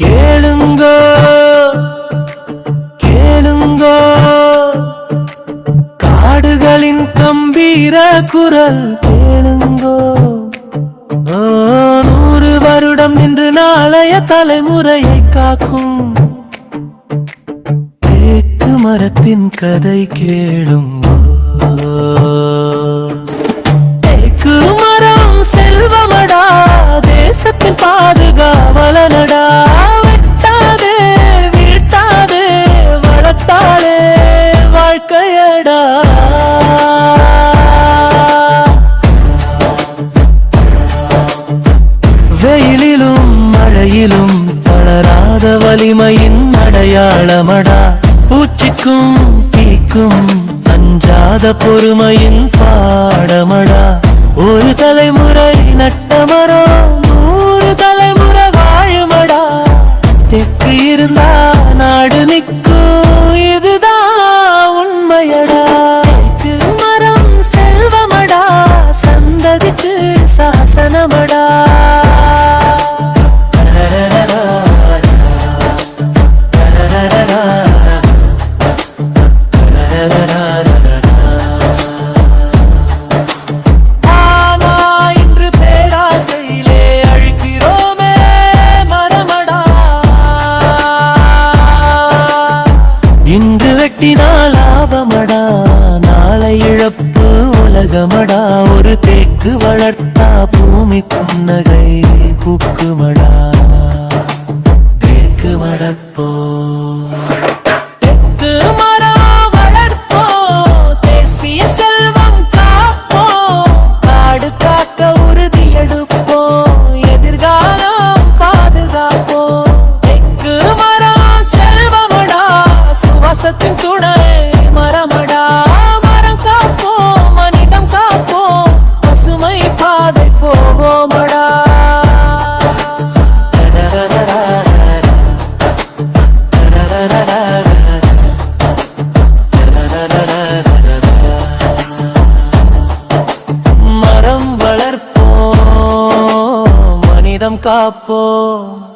கேளுங்கோ கேளுங்கோ. காடுகளின் கம்பீர குரல் கேளுங்கோ. ஓ, நூறு வருடம் நின்று நாளைய தலைமுறையை காக்கும். தேக்கு மரத்தின் கதை கேளும் தேக்கு மரம் செல்வமடா தேசத்தின் பாதுகாவலனடா வெட்டாதே வீட்டாதே வளர்த்தாலே வாழ்க்கையடா. வெயிலிலும் மழையிலும் தளராத வலிமையின் அடையாளமடா. பூச்சிக்கும் தீக்கும் அஞ்சாத பொறுமையின் பாடமடா. ஒரு தலைமுறை நட்டமரம் நூறு தலைமுறை வாழுமடா. தெற்கு இருந்தா நாடு நிற்கும் இதுதான் உண்மையடா. மரம் செல்வமடா சந்ததிக்கு சாசனமடா. இன்று லாபமடா? நாளை இழப்பு உலகமடா? ஒரு தேக்கு வளர்த்தா பூமி புன்னகை பூக்குமடா? தேக்கு மடப்போ மரத்தின் துணை. மரமடா மரம் காப்போம் மனிதம் காப்போம். பசுமை பாதை போவோமடா. மரம் வளர்ப்போம் மனிதம் காப்போம்.